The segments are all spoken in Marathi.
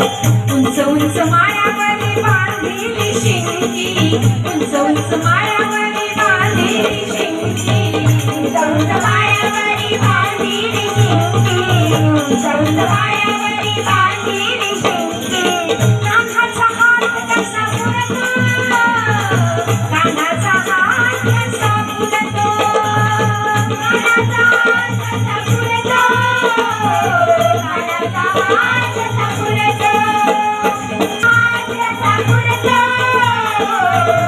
उंच उंच माळ्यावरी बांधलेली शिंगी. उंच उंच माळ्यावरी बांधलेली शिंगी. उंच उंच माळ्यावरी बांधलेली शिंगी. उंच उंच माळ्यावरी Allah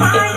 Bye.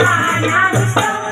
I'm so